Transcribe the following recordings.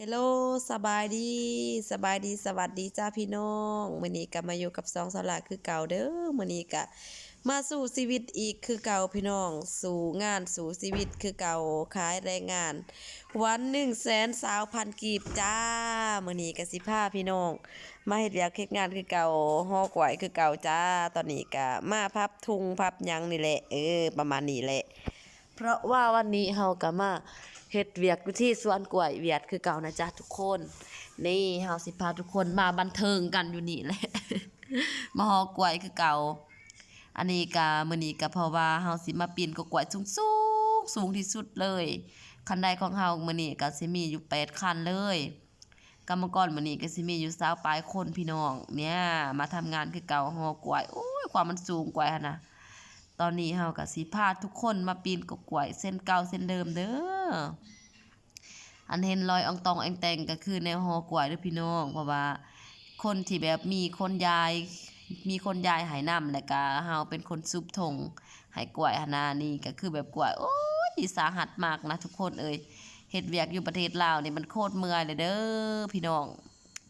เฮลโลสบายดี สบายดีสวัสดีจ้าพี่น้องมื้อนี้ก็มาอยู่กับสองสาลาคือเก่าเด้อมื้อนี้ก็มาสู่ชีวิตอีกคือเก่าพี่น้อง สู่งานสู่ชีวิตคือเก่าขายแรงงาน วันหนึ่งแสนสาวพันกีบจ้ามื้อนี้ก็สิพาพี่น้อง มาเฮ็ดเวียกเฮ็ดงานคือเก่าฮอกไหวคือเก่าจ้า ตอนนี้ก็มาพับทุงพับหยังนี่แหละเออประมาณนี้แหละ เพราะว่าวันนี้เฮาก็มา เฮ็ดเวียกอยู่ที่สวนกล้วยเวียดคือเก่านะจ๊ะทุกคน นี่เฮาสิพาทุกคนมาบันเทิงกันอยู่นี่แหละมาฮอกล้วยคือเก่า อันนี้ก็มื้อนี้ก็เพราะว่าเฮาสิมาปีนกกล้วยสูงสูงสูงที่สุดเลยคันใดของเฮามื้อนี้ก็สิมีอยู่8คันเลยกรรมกรมื้อนี้ก็สิมีอยู่20ปลายคนพี่น้อง เนี่ย มาทำงานคือเก่าฮอกล้วยโอ้ยความมันสูงกว่าหั่นนะตอนนี้เฮาก็สิพาทุกคนมาปีนกกล้วยเส้นเก่าเส้นเดิมเด้อ อันเห็นรอยอองตองแองแตงก็คือแนวหอกล้วยเด้อพี่น้องเพราะว่า คนที่แบบมีคนยาย มีคนยายหายนำแล้วก็เฮาเป็นคนซุบทงให้กล้วยหนนานี่ก็คือแบบกล้วยโอ้ยสาหัสมากนะทุกคนเอ้ยเฮ็ดเวียกอยู่ประเทศลาวนี่มันโคตรเมื่อยเลยเด้อพี่น้อง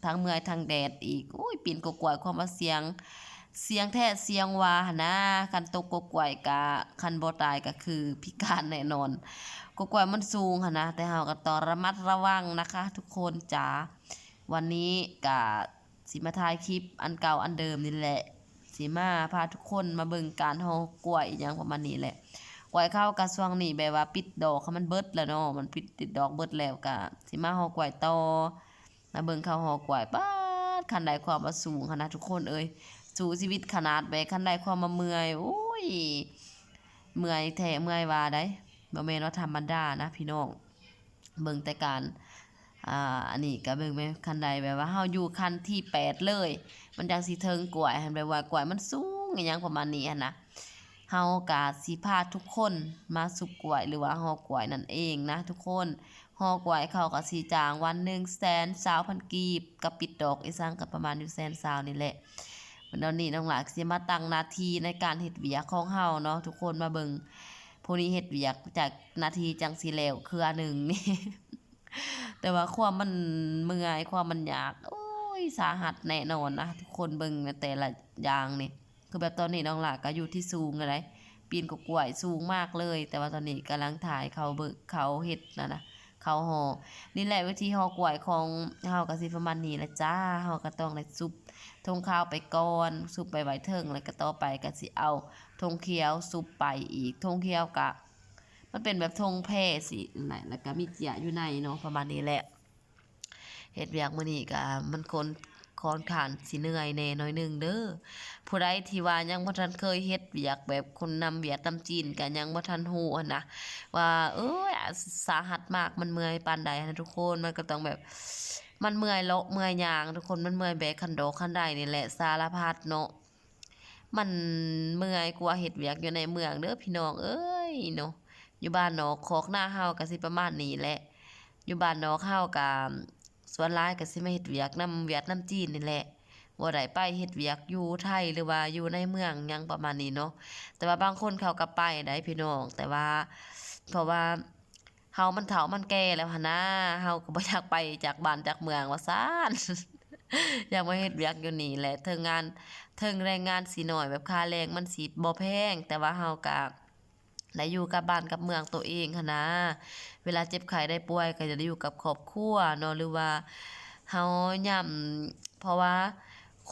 ทั้งเมื่อยทั้งแดดอีกโอ้ยปีนกกล้วยความว่าเสียง เสียงแท้เสียงวาหนะคันตกกกล้วยกะคันบ่ตายก็คือพิการแน่นอนกกล้วยมันสูงหนะแต่เฮาก็ต้องระมัดระวังนะคะ ทุกคนจ๋าวันนี้ก็สิมาถ่ายคลิปอันเก่าอันเดิมนี่แหละสิมาพาทุกคนมาเบิ่งการเฮากล้วยอหยังประมาณนี้แหละกล้วยเข้ากระช่วงนี้แบบว่าปิดดอกเขามันเบิดแล้วเนาะมันปิดติดดอกเบิดแล้วก็สิมาเฮากล้วยต่อมาเบิ่งเขาเฮากล้วยป๊าดคันใดความว่าสูงหั่นนะทุกคนเอ้ย สู่ชีวิตขนาดแบบคันใดความมาเมื่อยโอ้ยเมื่อยแท้เมื่อยว่าได้บ่แม่นว่าธรรมดานะพี่น้องเบิ่งแต่การอ่าอันนี้ก็เบิ่งแม่นคันใดแบบว่าเฮาอยู่คันที่แปดเลย มันจังสิเทิงกล้วยหั่นแบบว่ากล้วยมันสูงอหยังประมาณนี้หั่นนะเฮาก็สิพาทุกคนมาสุกกล้วยหรือว่าฮอกล้วยนั่นเองนะทุกคนฮอกล้วยเขาก็สิจางวันหนึ่งแสนสาวพันกีบกับปิดดอกอีสังก็ประมาณอยู่แสนสาวนี่แหละ วันนี้น้องหลากสิมาตั้งนาทีในการเฮ็ดเวียกของเฮาเนาะทุกคนมาเบิ่งผู้นี้เฮ็ดเวียกจากนาทีจังสิแล้วคืออันหนึ่งนี่ แต่ว่าความมันเมื่อยความมันยาก โอ้ยสาหัสแน่นอนนะทุกคนเบิ่งแต่ละอย่างนี่คือแบบตอนนี้น้องหลากก็อยู่ที่สูงอะไรปีนกกล้วยสูงมากเลย แต่ว่าตอนนี้กำลังถ่ายเขาเบิกเขาเฮ็ดนะนะเขาหอนี่แหละวิธีหอกล้วยของเฮาก็สิประมาณนี้แหละจ้าเฮาก็ต้องได้ซุป ทงข้าวไปก่อนซุปไปไว้เทิงแล้วก็ต่อไปก็สิเอาทงเขียวซุปไปอีกทงเขียวกะมันเป็นแบบทงแพร่สิไหนแล้วก็มีเจียอยู่ในเนาะประมาณนี้แหละเห็ดเวียกมื้อนี้ก็มันคน ค่อนข้างสิเหนื่อยแน่น้อยหนึงเด้อผู้ใดที่ว่ายังบ่ทันเคยเฮ็ดเวียกแบบคนนำเวียดนำจีนก็ยังบ่ทันฮู้หันนะว่า เอ้ยสาหัสมากมันเมื่อยปานใดนะทุกคนมันก็ต้องแบบ มันเมื่อยเลาะเมื่อยยางทุกคนมันเมื่อยแบกคันโดคันใดนี่แหละสารพัดเนาะมันเมื่อยกว่าเฮ็ดเวียกอยู่ในเมืองเด้อพี่น้องเอ้ยเนาะอยู่บ้านนอกคอกหน้าเฮาก็สิประมาณนี้แหละอยู่บ้านนอกเฮาก็ ส่วนหลายก็สิมาเฮ็ดเวียกนำเวียดนาจีนนี่แหละบ่ได้ไปเฮ็ดเวียกอยู่ไทยหรือว่าอยู่ในเมืองหยังประมาณนี้เนาะแต่ว่าบางคนเขาก็ไปได้พี่น้อง แต่ว่า เพราะว่าเฮามันเฒ่ามันแก่แล้วหั่นนะเฮาก็บ่อยากไปจากบ้านจากเมืองว่าซ่านอยากมาเฮ็ดเวียกอยู่นี่แหละเทิงงานเทิงแรงงานสิน้อยแบบค่าแรงมันสิบ่แพงแต่ว่าเฮาก็ และอยู่กับบ้านกับเมืองตัวเองหันนะ เวลาเจ็บไข้ได้ป่วยก็จะได้อยู่กับครอบครัวเนาะหรือว่าเฮาย่ำเพราะว่า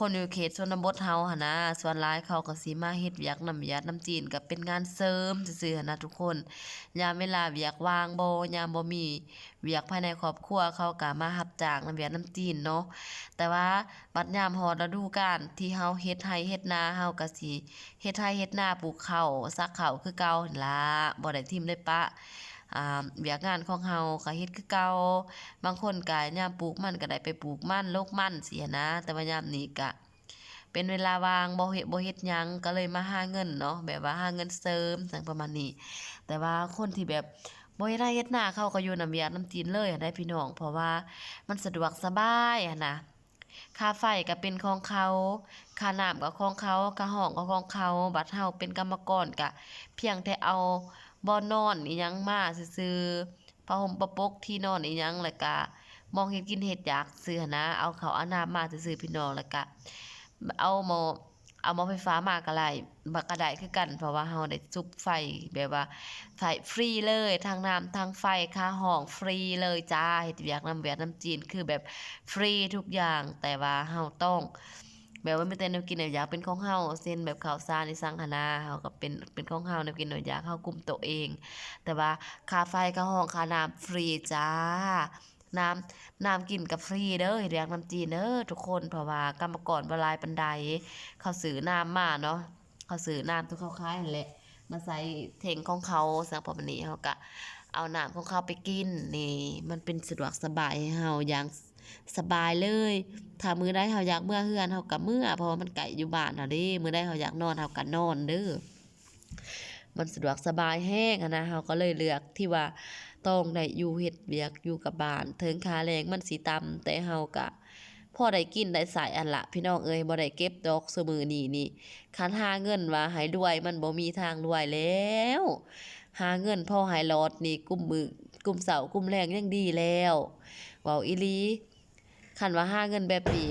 คนอยู่เขตชนบทเฮาหั่นนะส่วนหลายเขาก็สิมาเฮ็ดเวียกนำเวียดน้ำจีนก็เป็นงานเสริมซื่อๆนะทุกคน ยามเวลาเวียกว่างบ่ยามบ่มีเวียกภายในครอบครัวเขาก็มารับจ้างนำเวียกนำจีนเนาะแต่ว่าบัดยามฮอดฤดูกาลที่เฮาเฮ็ดไร่เฮ็ดนาเฮาก็สิเฮ็ดไร่เฮ็ดนาปลูกข้าวซักข้าวคือเก่าหั่นล่ะบ่ได้ทิ่มได้ปะ อ่าเวียกงานของเฮาก็เฮ็ดคือเก่าบางคนก็ยามปลูกมันก็ได้ไปปลูกมันโลกมันสิหันะ แต่ว่ายามนี้ก็เป็นเวลาว่างบ่เฮ็ดบ่เฮ็ดหยังก็เลยมาหาเงินเนาะแบบว่าหาเงินเสริมจังประมาณนี้ แต่ว่าคนที่แบบบ่เฮ็ดไร่เฮ็ดนาเขาก็อยู่นำเวียดนำจีนเลยได้พี่น้อง เพราะว่ามันสะดวกสบายหั้นะค่าไฟก็เป็นของเขา ค่าน้ำก็ของเขาค่าห้องก็ของเขา บัดเฮาเป็นกรรมกรก็เพียงแต่เอา บ่อนอนอีหยังมาซื่อๆผ้าห่มประปกที่นอนอีหยังแล้วก็มองเห็นกินเห็ดอยากซื้อนะ เอาเขาอาน้ำมาซื่อพี่น้องแล้วก็เอาหมอเอาหมอไฟฟ้ามาก็ได้บักก็ไดคือกัน เพราะว่าเฮาได้จุบไฟแบบว่าไฟฟรีเลยทั้งน้ำทั้งไฟค่าห้องฟรีเลยจ้าเฮ็ดเวียกน้ำเวียดน้ำจีนคือแบบฟรีทุกอย่างแต่ว่าเฮาต้อง แบบว่าไมีแต่แนวกินแนวอยากเป็นของเฮาเช่นแบบข้าวสารนี่สั่งหนนะเฮาก็เป็นเป็นของเฮาแนวกินแนวอยากเฮากุมตัวเอง แต่ว่าค่าไฟค่าห้องค่าน้ำฟรีจ้าน้ำน้ำกินกับฟรีเด้อเรียกน้ำจีนเด้อทุกคนเพราะว่ากรรมกรบ่หลายปานใดเขาซื้อน้ำมาเนาะเขาซื้อน้ำที่เขาขายนั่นแหละมาใส่เทงของเขาสังพอบันนี้เขาก็เอาน้ำของเขาไปกินนี่ มันเป็นสะดวกสบายให้เฮาอย่าง สบายเลยถ้ามือใดเฮาอยากเมื่อเฮือนเฮาก็เมื่อเพราะว่ามันไกลอยู่บ้านเฮาเด้มือใดเฮาอยากนอนเฮาก็นอนเด้อมันสะดวกสบายแห้งนะเราก็เลยเลือกที่ว่าต้องได้อยู่เฮ็ดเวียกอยู่กับบ้านถึงค่าแรงมันสิต่ำแต่เฮาก็พอได้กินได้ใส่อันละพี่น้องเอ้ยบ่ได้เก็บดอกซุมือนี้นี่คันหาเงินว่าให้รวยมันบ่มีทางรวยแล้ว หาเงินพอให้รอดนี่กุมมือกุมเสากุมแรงยังดีแล้วเว้าอีหลี คันว่าห้าเงินแบบนี้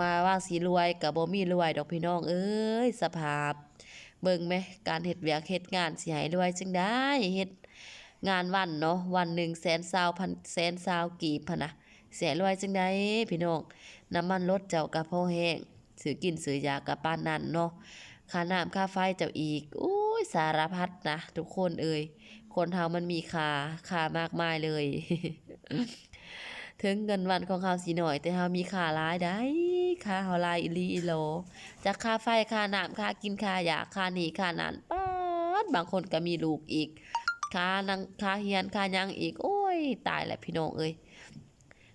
มาว่าสิรวยก็บ่มีรวยดอกพี่น้อง เอ้ยสภาพ เบิ่งไหมการเฮ็ดเวียกเฮ็ดงานสิให้รวยจังได้เฮ็ดงานวันเนาะวันหนึ่งแสนซาวพันแสนซาวกีบพะนะเสียรวยจังได้พี่น้องน้ำมันรถเจ้าก็พอแห้งซื้อกินซื้อยาก็ปานนั้นเนาะค่าน้ำค่าไฟเจ้าอีกโอ้ยสารพัดนะทุกคนเอ่ยคนเฮามันมีค่าค่ามากมายเลย ถึงเงินวันของเฮาสิน้อย แต่เฮามีค่าหลายได้ค่าเฮาลายอีลีอีโลจากค่าไฟค่าน้ำค่ากินค่ายาค่าหนี้ค่านั้นป๊าดบางคนก็มีลูกอีกค่านังค่าเฮียนค่ายังอีก โอ้ย ตายแหล้วพี่น้องเอ้ย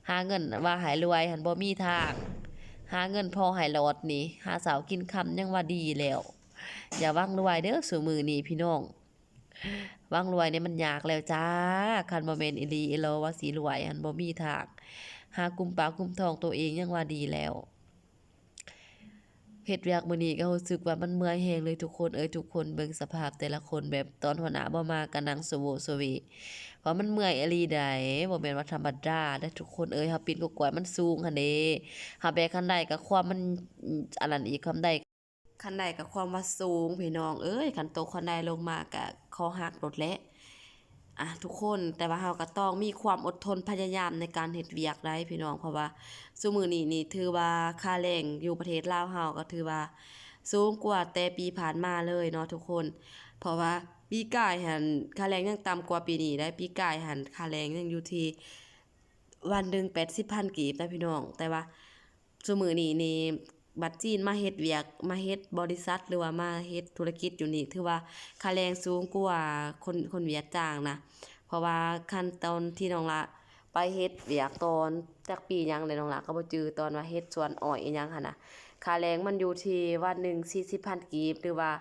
หาเงินว่าหายรวยหันบ่มีทาง หาเงินพอหายรอดนี่หาสาวกินคำยังว่าดีแล้ว อย่าว่างรวยเด้อสูมือนี่พี่น้อง ว่างรวยเนี่ยมันยากแล้วจ้า คันบ่แม่นอีหลีอีโลว่าสิรวยหันบ่มีทางหากุมปากกุมทองตัวเองยังว่าดีแล้วเฮ็ดเวียกมื้อนี้ก็รู้สึกว่ามันเมื่อยแฮงเลยทุกคนเอ้ยทุกคนเบิ่งสภาพแต่ละคนแบบตอนหัวหน้าบ่มาก็นั่งสโวสเวเพราะมันเมื่อยอีหลีใดบ่แม่นว่าธรรมดาเด้ทุกคนเอ้ยเฮาปีนกกวยมันสูงหั่นเด้เฮาแบกคันใดก็ความมันอันนั้นอีกควาใดคันใดก็ความว่าสูงพี่น้องเอ้ยคันตกคันใดลงมาก็คอหักโลดและอะทุกคนแต่ว่าเฮาก็ต้องมีความอดทนพยายามในการเฮ็ดเวียกได้พี่น้องเพราะว่าซุมื้อนี้นี่ถือว่าค่าแรงอยู่ประเทศลาวเฮาก็ถือว่าสูงกว่าแต่ปีผ่านมาเลยเนาะทุกคน เพราะว่าปีก่ายหันค่าแรงยังต่ำกว่าปีนี้ได้ปีก่ายหันค่าแรงยังอยู่ที่วันหนึง80,000กีบนะพี่น้อง แต่ว่าซุมื้อนี้นี่ บัตรจีนมาเฮ็ดเวียกมาเฮ็ดบริษัท หรือว่ามาเฮ็ดธุรกิจอยู่นี่ถือว่าค่าแรงสูงกว่าคนคนเวียดจ้างนะ เพราะว่าขั้นตอนที่น้องละไปเฮ็ดเวียกตอนจากปีหยังเลยน้องหละก็บ่จือตอนว่าเฮ็ดสวนอ้อยอีหยังหั่นน่ะ ค่าแรงมันอยู่ที่วันหนึ่ง40,000กีบหรือว่า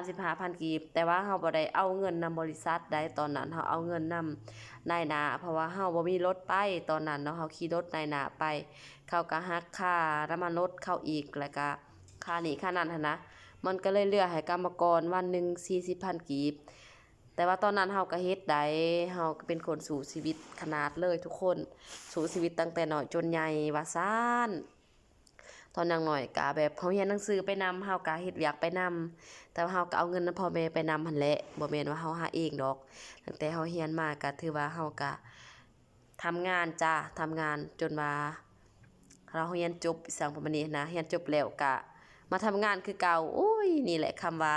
35,000กีบ แต่ว่าเฮาบ่ได้เอาเงินนำบริษัทได้ตอนนั้นเฮาเอาเงินนำนายนาเพราะว่าเฮาบ่มีรถไปตอนนั้นเนาะเฮาขี่รถนายนาไป เขาก็หักค่าน้ำมันรถเข้าอีกแล้วก็ค่านี้ค่านั้นหั่นนะ มันก็เลยเหลือให้กรรมกรวันหนึ่ง40,000กีบ แต่ว่าตอนนั้นเฮาก็เฮ็ดได้เฮาก็เป็นคนสู่ชีวิตขนาดเลยทุกคน สู่ชีวิตตั้งแต่น้อยจนใหญ่ว่าซ่าน ตอนยังหน้อยก็แบบเฮาเรียนหนังสือไปนำเฮาก็เฮ็ดเวียกไปนำแต่เฮาก็เอาเงินนำพ่อแม่ไปนำหั่นแหละบ่แม่นว่าเฮาหาเองดอก ตั้งแต่เฮาเรียนมาก็ถือว่าเฮาก็ทำงานจ้าทำงานจนว่าเราเรียนจบสังประมาณนี้นะเรียนจบแล้วก็มาทำงานคือเก่าโอ้ยนี่แหละคำว่า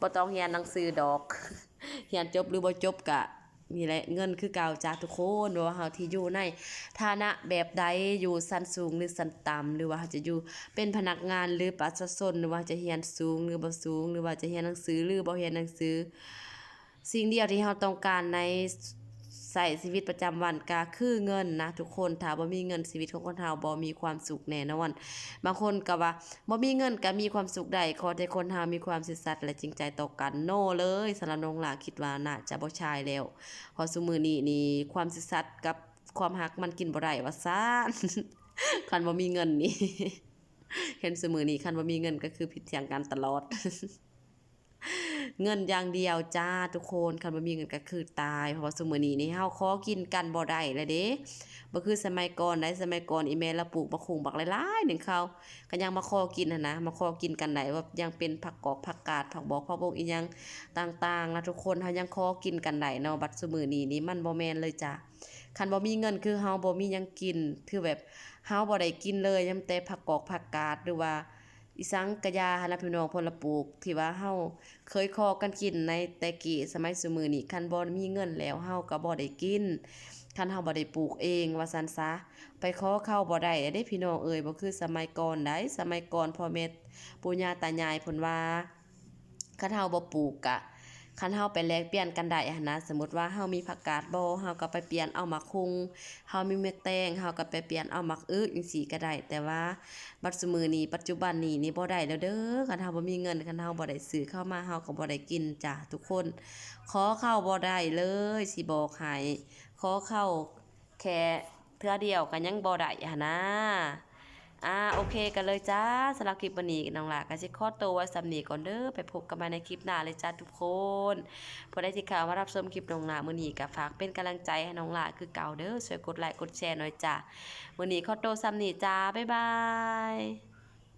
บ่ต้องเรียนหนังสือดอกเรียนจบหรือบ่จบก็ นี่แหละเงินคือเก่าจ้าทุกคนว่าเฮาที่อยู่ในฐานะแบบใดอยู่ชั้นสูงหรือชั้นต่ำหรือว่าเฮาจะอยู่เป็นพนักงานหรือประชาชนหรือว่าจะเรียนสูงหรือบ่สูง หรือว่าจะเรียนหนังสือหรือบ่เรียนหนังสือ สิ่งเดียวที่เฮาต้องการใน ใช้ชีวิตประจำวันก็คือเงินนะทุกคนถ้าบ่มีเงินชีวิตของคนเฮาบ่มีความสุขแน่นอนบางคนก็ว่าบ่มีเงินก็มีความสุขได้ขอแต่คนเฮามีความซื่อสัตย์และจริงใจต่อกันโนเลยสำหรับน้องหลาคิดว่าน่าจะบ่ใช่แล้วพราะซุมื้อนี้นี่ความซื่อสัตย์กับความรักมันกินบ่ได้ว่าซ่านคันบ่มีเงินนี่เห็นซุมื้อนี้คันบ่มีเงินก็คือผิดเถียงกันตลอด เงินอย่างเดียวจ้าทุกคนคันบ่มีเงินก็คือตาย เพราะว่าซุมื้อนี้นี่เฮาขอกินกันบ่ได้แล้วเด้บ่คือสมัยก่อนได้สมัยก่อนอีแม่เราปลูกบักคุงบักหลายๆหนึ่งเขาก็ยังมาขอกินหั่นนะ มาขอกินกันได้ว่ายังเป็นผักกอกผักกาดผักบอกผักบงอีหยังต่างๆนะทุกคนเฮายังขอกินกันได้เนาะบัดซุมื้อนี้นี่มันบ่แม่นเลยจ้ะคันบ่มีเงินคือเฮาบ่มีหยังกินคือแบบเฮาบ่ได้กินเลยยาแต่ผักกอกผักกาดหรือว่า อีสังกะยาหันะพี่น้องพลปลูก ที่ว่าเฮาเคยคอกันกินในแต่กี้สมัยสมือนี่คันบ่มีเงินแล้วเฮาก็บ่ได้กินคันเฮาบ่ได้ปลูกเองว่าซั่นซะ ไปขอเข้าบ่ได้เด้พี่น้องเอ่ยบ่คือสมัยก่อนได้สมัยก่อนพ่อแม่ปู่ย่าตายายเพิ่นว่าคันเฮาบ่ปลูกกะ คันเฮาไปแลกเปลี่ยนกันได้หันนะสมมติว่าเฮามีผักกาดบ่เฮาก็ไปเปลี่ยนเอามักคุงเฮามีเม็ดแตงเฮาก็ไปเปลี่ยนเอามักอึจังซี่ก็ได้ แต่ว่าบัดซุมือนี้ปัจจุบันนี้นี่บ่ได้แล้วเด้อคันเฮาบ่มีเงินคันเฮาบ่ได้ซื้อเข้ามาเฮาก็บ่ได้กินจ้ะทุกคน ขอเข้าบ่ได้เลยสิบอกให้ขอเข้าแค่เทื่อเดียวก็ยังบ่ได้หันนะ อ่าโอเคกันเลยจ้าสำหรับคลิปวันนี้น้องหลาก็สิขอตัวไว้สำนีก่อนเด้อไปพบกันใหม่ในคลิปหน้าเลยจ้าทุกคนพอได้ที่เข้ามารับชมคลิปน้องหลามื่อนี้ก็ฝากเป็นกำลังใจให้น้องหลาคือเก่าเด้อช่วยกดไลค์กดแชร์หน่อยจ้ามื่อนี้ขอตัวสำนีจ้าบ๊ายบาย